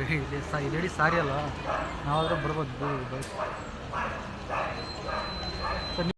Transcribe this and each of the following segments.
ಇಲ್ಲಿ ಸಾ ಇದೇಳಿ ಸಾರಿ ಅಲ್ಲ? ನಾವಾದ್ರೂ ಬರ್ಬೋದು ಬೈಕ್ ಸರ್ ನೀವು-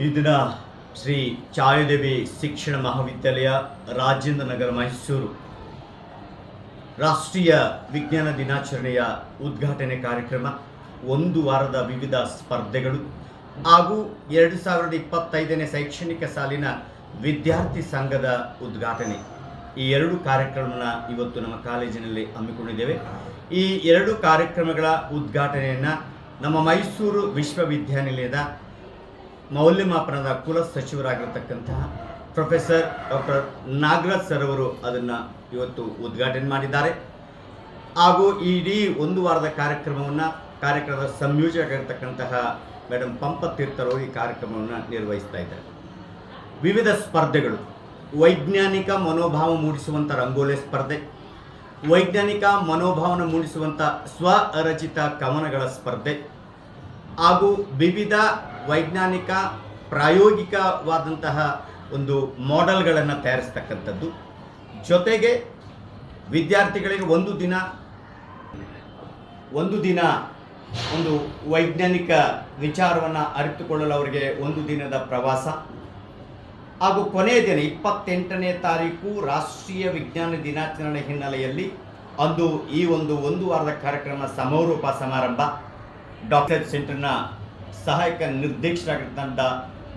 ಈ ದಿನ ಶ್ರೀ ಚಾಯುದೇವಿ ಶಿಕ್ಷಣ ಮಹಾವಿದ್ಯಾಲಯ ರಾಜೇಂದ್ರ ನಗರ ಮೈಸೂರು ರಾಷ್ಟ್ರೀಯ ವಿಜ್ಞಾನ ದಿನಾಚರಣೆಯ ಉದ್ಘಾಟನೆ ಕಾರ್ಯಕ್ರಮ, ಒಂದು ವಾರದ ವಿವಿಧ ಸ್ಪರ್ಧೆಗಳು ಹಾಗೂ ಎರಡು ಸಾವಿರದ ಇಪ್ಪತ್ತೈದನೇ ಶೈಕ್ಷಣಿಕ ಸಾಲಿನ ವಿದ್ಯಾರ್ಥಿ ಸಂಘದ ಉದ್ಘಾಟನೆ. ಈ ಎರಡು ಕಾರ್ಯಕ್ರಮನ ಇವತ್ತು ನಮ್ಮ ಕಾಲೇಜಿನಲ್ಲಿ ಹಮ್ಮಿಕೊಂಡಿದ್ದೇವೆ. ಈ ಎರಡು ಕಾರ್ಯಕ್ರಮಗಳ ಉದ್ಘಾಟನೆಯನ್ನು ನಮ್ಮ ಮೈಸೂರು ವಿಶ್ವವಿದ್ಯಾನಿಲಯದ ಮೌಲ್ಯಮಾಪನದ ಕುಲ ಸಚಿವರಾಗಿರ್ತಕ್ಕಂತಹ ಪ್ರೊಫೆಸರ್ ಡಾಕ್ಟರ್ ನಾಗರಾಜ್ ಸರ್ ಅವರು ಅದನ್ನು ಇವತ್ತು ಉದ್ಘಾಟನೆ ಮಾಡಿದ್ದಾರೆ. ಹಾಗೂ ಇಡೀ ಒಂದು ವಾರದ ಕಾರ್ಯಕ್ರಮವನ್ನು ಕಾರ್ಯಕ್ರಮದ ಸಂಯೋಜಕರಾಗಿರ್ತಕ್ಕಂತಹ ಮೇಡಮ್ ಪಂಪ ತೀರ್ಥರು ಈ ಕಾರ್ಯಕ್ರಮವನ್ನು ನಿರ್ವಹಿಸ್ತಾ ಇದ್ದಾರೆ. ವಿವಿಧ ಸ್ಪರ್ಧೆಗಳು, ವೈಜ್ಞಾನಿಕ ಮನೋಭಾವ ಮೂಡಿಸುವಂಥ ರಂಗೋಲಿ ಸ್ಪರ್ಧೆ, ವೈಜ್ಞಾನಿಕ ಮನೋಭಾವನ ಮೂಡಿಸುವಂಥ ಸ್ವರಚಿತ ಕವನಗಳ ಸ್ಪರ್ಧೆ ಹಾಗೂ ವಿವಿಧ ವೈಜ್ಞಾನಿಕ, ಪ್ರಾಯೋಗಿಕವಾದಂತಹ ಒಂದು ಮಾಡೆಲ್ಗಳನ್ನು ತಯಾರಿಸ್ತಕ್ಕಂಥದ್ದು. ಜೊತೆಗೆ ವಿದ್ಯಾರ್ಥಿಗಳಿಗೆ ಒಂದು ದಿನ ಒಂದು ದಿನ ಒಂದು ವೈಜ್ಞಾನಿಕ ವಿಚಾರವನ್ನು ಅರಿತುಕೊಳ್ಳಲು ಅವರಿಗೆ ಒಂದು ದಿನದ ಪ್ರವಾಸ. ಹಾಗೂ ಕೊನೆಯ ದಿನ, ಇಪ್ಪತ್ತೆಂಟನೇ ತಾರೀಕು ರಾಷ್ಟ್ರೀಯ ವಿಜ್ಞಾನ ದಿನಾಚರಣೆ ಹಿನ್ನೆಲೆಯಲ್ಲಿ ಅಂದು ಈ ಒಂದು ಒಂದು ವಾರದ ಕಾರ್ಯಕ್ರಮ ಸಮಾರೋಪ ಸಮಾರಂಭ. ಡಾಕ್ಟರ್ ಸೆಂಟರ್ನ ಸಹಾಯಕ ನಿರ್ದೇಶಕರಾಗಿರ್ತಂಥ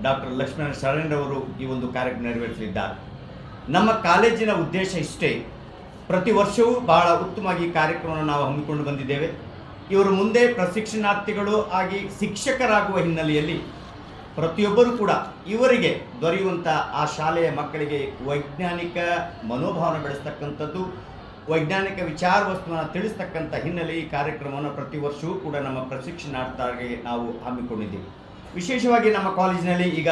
ಡಾಕ್ಟರ್ ಲಕ್ಷ್ಮಣ ಶರಣರವರು ಈ ಒಂದು ಕಾರ್ಯಕ್ರಮ ನೆರವೇರಿಸಲಿದ್ದಾರೆ. ನಮ್ಮ ಕಾಲೇಜಿನ ಉದ್ದೇಶ ಇಷ್ಟೇ. ಪ್ರತಿ ವರ್ಷವೂ ಬಹಳ ಉತ್ತಮವಾಗಿ ಕಾರ್ಯಕ್ರಮವನ್ನು ನಾವು ಹಮ್ಮಿಕೊಂಡು ಬಂದಿದ್ದೇವೆ. ಇವರು ಮುಂದೆ ಪ್ರಶಿಕ್ಷಣಾರ್ಥಿಗಳು ಆಗಿ ಶಿಕ್ಷಕರಾಗುವ ಹಿನ್ನೆಲೆಯಲ್ಲಿ ಪ್ರತಿಯೊಬ್ಬರೂ ಕೂಡ ಇವರಿಗೆ ದೊರೆಯುವಂಥ ಆ ಶಾಲೆಯ ಮಕ್ಕಳಿಗೆ ವೈಜ್ಞಾನಿಕ ಮನೋಭಾವನೆ ಬೆಳೆಸ್ತಕ್ಕಂಥದ್ದು ವೈಜ್ಞಾನಿಕ ವಿಚಾರ ವಸ್ತುವನ್ನು ತಿಳಿಸ್ತಕ್ಕಂಥ ಹಿನ್ನೆಲೆ ಈ ಕಾರ್ಯಕ್ರಮವನ್ನು ಪ್ರತಿ ವರ್ಷವೂ ಕೂಡ ನಮ್ಮ ಪ್ರಶಿಕ್ಷಣಾರ್ಥರಿಗೆ ನಾವು ಹಮ್ಮಿಕೊಂಡಿದ್ದೀವಿ. ವಿಶೇಷವಾಗಿ ನಮ್ಮ ಕಾಲೇಜಿನಲ್ಲಿ ಈಗ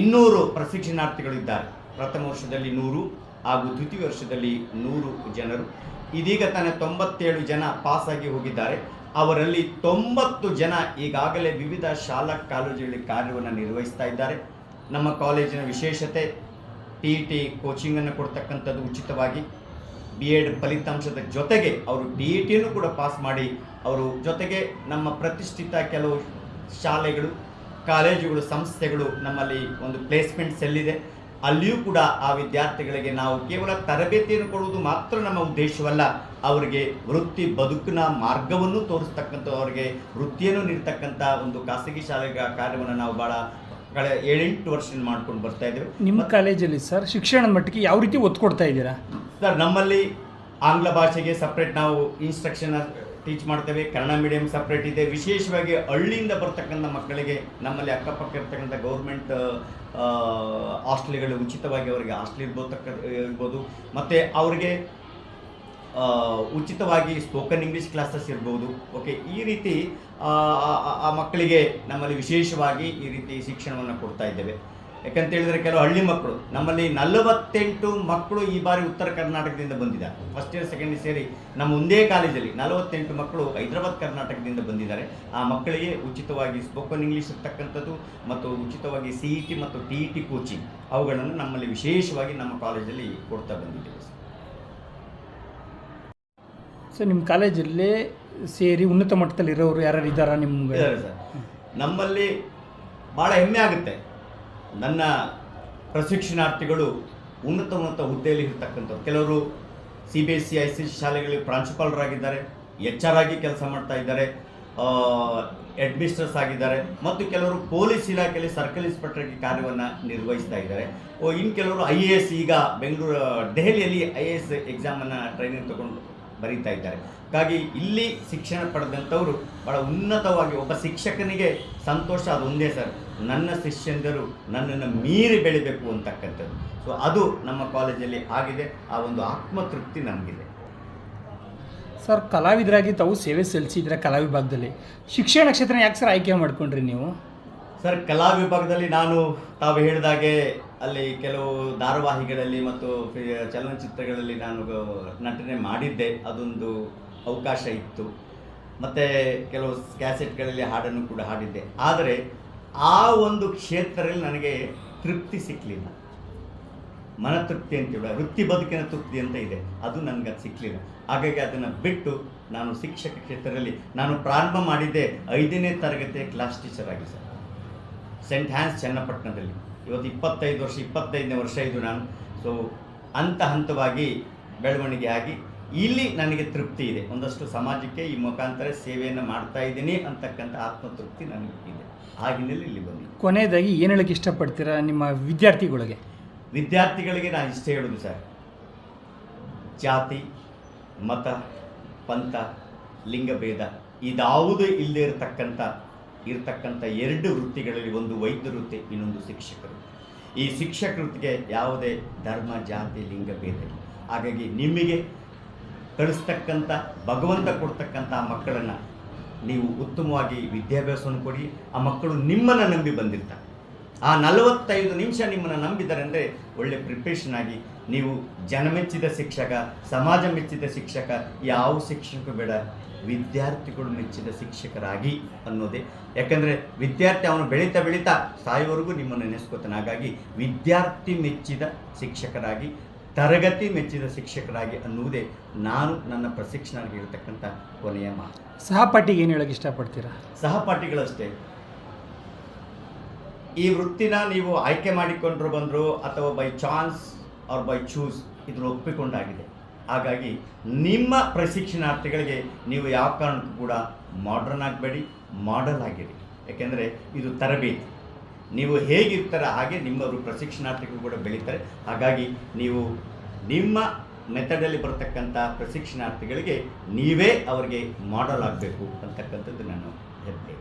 ಇನ್ನೂರು ಪ್ರಶಿಕ್ಷಣಾರ್ಥಿಗಳಿದ್ದಾರೆ. ಪ್ರಥಮ ವರ್ಷದಲ್ಲಿ ನೂರು ಹಾಗೂ ದ್ವಿತೀಯ ವರ್ಷದಲ್ಲಿ ನೂರು ಜನರು. ಇದೀಗ ತಾನೇ ತೊಂಬತ್ತೇಳು ಜನ ಪಾಸಾಗಿ ಹೋಗಿದ್ದಾರೆ. ಅವರಲ್ಲಿ ತೊಂಬತ್ತು ಜನ ಈಗಾಗಲೇ ವಿವಿಧ ಶಾಲಾ ಕಾಲೇಜುಗಳಲ್ಲಿ ಕಾರ್ಯವನ್ನು ನಿರ್ವಹಿಸ್ತಾ ಇದ್ದಾರೆ. ನಮ್ಮ ಕಾಲೇಜಿನ ವಿಶೇಷತೆ ಟಿ ಇ ಟಿ ಕೋಚಿಂಗನ್ನು ಕೊಡ್ತಕ್ಕಂಥದ್ದು ಉಚಿತವಾಗಿ. ಬಿ ಎಡ್ ಫಲಿತಾಂಶದ ಜೊತೆಗೆ ಅವರು ಡಿ ಇ ಟಿಯನ್ನು ಕೂಡ ಪಾಸ್ ಮಾಡಿ ಅವರು ಜೊತೆಗೆ ನಮ್ಮ ಪ್ರತಿಷ್ಠಿತ ಕೆಲವು ಶಾಲೆಗಳು ಕಾಲೇಜುಗಳು ಸಂಸ್ಥೆಗಳು ನಮ್ಮಲ್ಲಿ ಒಂದು ಪ್ಲೇಸ್ಮೆಂಟ್ ಸೆಲ್ ಇದೆ ಅಲ್ಲಿಯೂ ಕೂಡ ಆ ವಿದ್ಯಾರ್ಥಿಗಳಿಗೆ ನಾವು ಕೇವಲ ತರಬೇತಿಯನ್ನು ಕೊಡುವುದು ಮಾತ್ರ ನಮ್ಮ ಉದ್ದೇಶವಲ್ಲ ಅವರಿಗೆ ವೃತ್ತಿ ಬದುಕಿನ ಮಾರ್ಗವನ್ನು ತೋರಿಸ್ತಕ್ಕಂಥ ಅವರಿಗೆ ವೃತ್ತಿಯನ್ನು ನೀಡ್ತಕ್ಕಂಥ ಒಂದು ಖಾಸಗಿ ಶಾಲೆಗಳ ಕಾರ್ಯವನ್ನು ನಾವು ಭಾಳ ಕಳೆ ಏಳೆಂಟು ವರ್ಷದಿಂದ ಮಾಡ್ಕೊಂಡು ಬರ್ತಾ ಇದ್ದೀವಿ. ನಿಮ್ಮ ಕಾಲೇಜಲ್ಲಿ ಸರ್ ಶಿಕ್ಷಣದ ಮಟ್ಟಿಗೆ ಯಾವ ರೀತಿ ಒತ್ತು ಕೊಡ್ತಾ ಇದ್ದೀರಾ? ಸರ್, ನಮ್ಮಲ್ಲಿ ಆಂಗ್ಲ ಭಾಷೆಗೆ ಸಪ್ರೇಟ್ ನಾವು ಇನ್ಸ್ಟ್ರಕ್ಷನ್ ಟೀಚ್ ಮಾಡ್ತೇವೆ, ಕನ್ನಡ ಮೀಡಿಯಂ ಸಪ್ರೇಟ್ ಇದೆ. ವಿಶೇಷವಾಗಿ ಹಳ್ಳಿಯಿಂದ ಬರ್ತಕ್ಕಂಥ ಮಕ್ಕಳಿಗೆ ನಮ್ಮಲ್ಲಿ ಅಕ್ಕಪಕ್ಕ ಇರ್ತಕ್ಕಂಥ ಗೌರ್ಮೆಂಟ್ ಹಾಸ್ಟೆಲ್ಗಳು ಉಚಿತವಾಗಿ ಅವರಿಗೆ ಹಾಸ್ಟೆಲ್ ಇರ್ಬೋದು ತಕ್ಕ ಇರ್ಬೋದು. ಮತ್ತು ಅವರಿಗೆ ಉಚಿತವಾಗಿ ಸ್ಪೋಕನ್ ಇಂಗ್ಲೀಷ್ ಕ್ಲಾಸಸ್ ಇರ್ಬೋದು. ಓಕೆ ಈ ರೀತಿ ಆ ಮಕ್ಕಳಿಗೆ ನಮ್ಮಲ್ಲಿ ವಿಶೇಷವಾಗಿ ಈ ರೀತಿ ಶಿಕ್ಷಣವನ್ನು ಕೊಡ್ತಾ ಇದ್ದೇವೆ. ಯಾಕಂತ ಹೇಳಿದ್ರೆ ಕೆಲವು ಹಳ್ಳಿ ಮಕ್ಕಳು ನಮ್ಮಲ್ಲಿ ನಲವತ್ತೆಂಟು ಮಕ್ಕಳು ಈ ಬಾರಿ ಉತ್ತರ ಕರ್ನಾಟಕದಿಂದ ಬಂದಿದ್ದಾರೆ. ಫಸ್ಟ್ ಇಯರ್ ಸೆಕೆಂಡ್ ಇಯರ್ ಸೇರಿ ನಮ್ಮ ಒಂದೇ ಕಾಲೇಜಲ್ಲಿ ನಲವತ್ತೆಂಟು ಮಕ್ಕಳು ಹೈದರಾಬಾದ್ ಕರ್ನಾಟಕದಿಂದ ಬಂದಿದ್ದಾರೆ. ಆ ಮಕ್ಕಳಿಗೆ ಉಚಿತವಾಗಿ ಸ್ಪೋಕನ್ ಇಂಗ್ಲೀಷ್ ಇರ್ತಕ್ಕಂಥದ್ದು ಮತ್ತು ಉಚಿತವಾಗಿ ಸಿ ಇ ಟಿ ಮತ್ತು ಟಿ ಇ ಟಿ ಕೋಚಿಂಗ್ ಅವುಗಳನ್ನು ನಮ್ಮಲ್ಲಿ ವಿಶೇಷವಾಗಿ ನಮ್ಮ ಕಾಲೇಜಲ್ಲಿ ಕೊಡ್ತಾ ಬಂದಿದ್ದೇವೆ ಸರ್. ಸರ್ ನಿಮ್ಮ ಕಾಲೇಜಲ್ಲಿ ಸೇರಿ ಉನ್ನತ ಮಟ್ಟದಲ್ಲಿ ಇರೋರು ಯಾರು ಇದ್ದಾರಾ ನಿಮ್ಗೆ? ಸರ್. ನಮ್ಮಲ್ಲಿ ಭಾಳ ಹೆಮ್ಮೆ ಆಗುತ್ತೆ. ನನ್ನ ಪ್ರಶಿಕ್ಷಣಾರ್ಥಿಗಳು ಉನ್ನತ ಉನ್ನತ ಹುದ್ದೆಯಲ್ಲಿ ಇರ್ತಕ್ಕಂಥವ್ರು. ಕೆಲವರು C B S C I C ಶಾಲೆಗಳಿಗೆ ಪ್ರಾಂಶುಪಾಲರಾಗಿದ್ದಾರೆ, ಎಚ್ ಆರ್ ಆಗಿ ಕೆಲಸ ಮಾಡ್ತಾ ಇದ್ದಾರೆ ಎಡ್ಮಿನಿಸ್ಟ್ರಸ್ ಆಗಿದ್ದಾರೆ, ಮತ್ತು ಕೆಲವರು ಪೊಲೀಸ್ ಇಲಾಖೆಯಲ್ಲಿ ಸರ್ಕಲ್ ಇನ್ಸ್ಪೆಕ್ಟರ್ ಕಾರ್ಯವನ್ನು ನಿರ್ವಹಿಸ್ತಾ ಇದ್ದಾರೆ. ಇನ್ನು ಕೆಲವರು ಐ ಎ ಎಸ್ ಈಗ ಬೆಂಗಳೂರು, ದೆಹಲಿಯಲ್ಲಿ ಐ ಎ ಎಸ್ ಎಕ್ಸಾಮನ್ನು ಟ್ರೈನಿಂಗ್ ತಗೊಂಡು ಬರೀತಾ ಇದ್ದಾರೆ. ಹಾಗಾಗಿ ಇಲ್ಲಿ ಶಿಕ್ಷಣ ಪಡೆದಂಥವರು ಬಹಳ ಉನ್ನತವಾಗಿ ಒಬ್ಬ ಶಿಕ್ಷಕನಿಗೆ ಸಂತೋಷ ಅದು ಒಂದೇ ಸರ್. ನನ್ನ ಶಿಷ್ಯಂದರು ನನ್ನನ್ನು ಮೀರಿ ಬೆಳಿಬೇಕು ಅಂತಕ್ಕಂಥದ್ದು. ಸೊ ಅದು ನಮ್ಮ ಕಾಲೇಜಲ್ಲಿ ಆಗಿದೆ. ಆ ಒಂದು ಆತ್ಮತೃಪ್ತಿ ನಮಗಿದೆ. ಸರ್ ಕಲಾವಿದರಾಗಿ ತಾವು ಸೇವೆ ಸಲ್ಲಿಸಿದ್ರೆ ಕಲಾ ವಿಭಾಗದಲ್ಲಿ ಶಿಕ್ಷಣ ಕ್ಷೇತ್ರ ಯಾಕೆ ಸರ್ ಆಯ್ಕೆ ಮಾಡ್ಕೊಂಡ್ರಿ ನೀವು? ಸರ್ ಕಲಾ ವಿಭಾಗದಲ್ಲಿ ನಾನು ತಾವು ಹೇಳಿದಾಗೆ ಅಲ್ಲಿ ಕೆಲವು ಧಾರಾವಾಹಿಗಳಲ್ಲಿ ಮತ್ತು ಚಲನಚಿತ್ರಗಳಲ್ಲಿ ನಾನು ನಟನೆ ಮಾಡಿದ್ದೆ. ಅದೊಂದು ಅವಕಾಶ ಇತ್ತು. ಮತ್ತು ಕೆಲವು ಕ್ಯಾಸೆಟ್ಗಳಲ್ಲಿ ಹಾಡನ್ನು ಕೂಡ ಹಾಡಿದ್ದೆ. ಆದರೆ ಆ ಒಂದು ಕ್ಷೇತ್ರದಲ್ಲಿ ನನಗೆ ತೃಪ್ತಿ ಸಿಕ್ಕಲಿಲ್ಲ ಮನತೃಪ್ತಿ ಅಂತೇಳಿ ವೃತ್ತಿ ಬದುಕಿನ ತೃಪ್ತಿ ಅಂತ ಇದೆ. ಅದು ನನಗೆ ಅದು ಸಿಕ್ಕಲಿಲ್ಲ ಹಾಗಾಗಿ ಅದನ್ನು ಬಿಟ್ಟು ನಾನು ಶಿಕ್ಷಕ ಕ್ಷೇತ್ರದಲ್ಲಿ ನಾನು ಪ್ರಾರಂಭ ಮಾಡಿದ್ದೆ ಐದನೇ ತರಗತಿಯ ಕ್ಲಾಸ್ ಟೀಚರ್ ಆಗಿ ಸರ್. ಸೆಂಟ್ ಹ್ಯಾನ್ಸ್ ಚನ್ನಪಟ್ಟಣದಲ್ಲಿ. ಇವತ್ತು ಇಪ್ಪತ್ತೈದು ವರ್ಷ ಇಪ್ಪತ್ತೈದನೇ ವರ್ಷ ಇದು ನಾನು. ಸೊ ಹಂತ ಹಂತವಾಗಿ ಬೆಳವಣಿಗೆ ಆಗಿ ಇಲ್ಲಿ ನನಗೆ ತೃಪ್ತಿ ಇದೆ. ಒಂದಷ್ಟು ಸಮಾಜಕ್ಕೆ ಈ ಮುಖಾಂತರ ಸೇವೆಯನ್ನು ಮಾಡ್ತಾ ಇದ್ದೀನಿ ಅಂತಕ್ಕಂಥ ಆತ್ಮತೃಪ್ತಿ ನನಗೆ ಇದೆ. ಆ ಹಿನ್ನೆಲೆ ಇಲ್ಲಿ ಬಂದಿದೆ ಕೊನೆಯದಾಗಿ ಏನು ಹೇಳಕ್ಕೆ ಇಷ್ಟಪಡ್ತೀರಾ ನಿಮ್ಮ ವಿದ್ಯಾರ್ಥಿಗಳಿಗೆ? ವಿದ್ಯಾರ್ಥಿಗಳಿಗೆ ನಾನು ಇಷ್ಟೇ ಹೇಳೋದು ಸರ್ ಜಾತಿ ಮತ ಪಂಥ ಲಿಂಗಭೇದ ಇದಾವುದು ಇಲ್ಲದೇ ಇರತಕ್ಕಂಥ ಇರತಕ್ಕಂಥ ಎರಡು ವೃತ್ತಿಗಳಲ್ಲಿ ಒಂದು ವೈದ್ಯ ವೃತ್ತಿ, ಇನ್ನೊಂದು ಶಿಕ್ಷಕರು ಈ ಶಿಕ್ಷಕ ವೃತ್ತಿಗೆ ಯಾವುದೇ ಧರ್ಮ, ಜಾತಿ, ಲಿಂಗ ಭೇದ ಹಾಗಾಗಿ ನಿಮಗೆ ಕಳಿಸ್ತಕ್ಕಂಥ, ಭಗವಂತ ಕೊಡ್ತಕ್ಕಂಥ ಮಕ್ಕಳನ್ನು ನೀವು ಉತ್ತಮವಾಗಿ ವಿದ್ಯಾಭ್ಯಾಸವನ್ನು ಕೊಡಿ. ಆ ಮಕ್ಕಳು ನಿಮ್ಮನ್ನು ನಂಬಿ ಬಂದಿರ್ತಾರೆ. ಆ ನಲವತ್ತೈದು ನಿಮಿಷ ನಿಮ್ಮನ್ನು ನಂಬಿದ್ದಾರೆ ಅಂದರೆ ಒಳ್ಳೆ ಪ್ರಿಪ್ರೇಷನ್ ಆಗಿ ನೀವು ಜನಮೆಚ್ಚಿದ ಶಿಕ್ಷಕ ಸಮಾಜ ಮೆಚ್ಚಿದ ಶಿಕ್ಷಕ ಯಾವ ಶಿಕ್ಷಕ ಬೇಡ. ವಿದ್ಯಾರ್ಥಿಗಳು ಮೆಚ್ಚಿದ ಶಿಕ್ಷಕರಾಗಿ ಅನ್ನೋದೇ. ಯಾಕಂದರೆ ವಿದ್ಯಾರ್ಥಿ ಅವನು ಬೆಳೀತಾ ಬೆಳೀತಾ ಸಾಯುವವರೆಗೂ ನಿಮ್ಮನ್ನು ನೆನೆಸ್ಕೋತಾನೆ. ಹಾಗಾಗಿ ವಿದ್ಯಾರ್ಥಿ ಮೆಚ್ಚಿದ ಶಿಕ್ಷಕರಾಗಿ ತರಗತಿ ಮೆಚ್ಚಿದ ಶಿಕ್ಷಕರಾಗಿ ಅನ್ನುವುದೇ ನಾನು ನನ್ನ ಪ್ರಶಿಕ್ಷಣರಿಗೆ ಹೇಳ್ತಕ್ಕಂಥ ಕೊನೆಯ ಮಾತು. ಸಹಪಾಠಿಗೆ ಏನು ಹೇಳಕ್ಕೆ ಇಷ್ಟಪಡ್ತೀರಾ? ಸಹಪಾಠಿಗಳಷ್ಟೇ ಈ ವೃತ್ತಿನ ನೀವು ಆಯ್ಕೆ ಮಾಡಿಕೊಂಡ್ರು ಬಂದರು ಅಥವಾ by chance or by choose ಇದ್ರ ಒಪ್ಪಿಕೊಂಡಾಗಿದೆ. ಹಾಗಾಗಿ ನಿಮ್ಮ ಪ್ರಶಿಕ್ಷಣಾರ್ಥಿಗಳಿಗೆ ನೀವು ಯಾವ ಕಾರಣಕ್ಕೂ ಕೂಡ ಮಾಡ್ರನ್ ಆಗಬೇಡಿ ಮಾಡಲ್ ಆಗಿರಿ. ಯಾಕೆಂದರೆ ಇದು ತರಬೇತಿ. ನೀವು ಹೇಗಿರ್ತಾರೆ ಹಾಗೆ ನಿಮ್ಮವರು ಪ್ರಶಿಕ್ಷಣಾರ್ಥಿಗಳು ಕೂಡ ಬೆಳೀತಾರೆ. ಹಾಗಾಗಿ ನೀವು ನಿಮ್ಮ ಮೆಥಡಲ್ಲಿ ಬರತಕ್ಕಂಥ ಪ್ರಶಿಕ್ಷಣಾರ್ಥಿಗಳಿಗೆ ನೀವೇ ಅವರಿಗೆ ಮಾಡಲ್ ಆಗಬೇಕು ಅಂತಕ್ಕಂಥದ್ದು ನಾನು ಹೆಬ್ಬೆ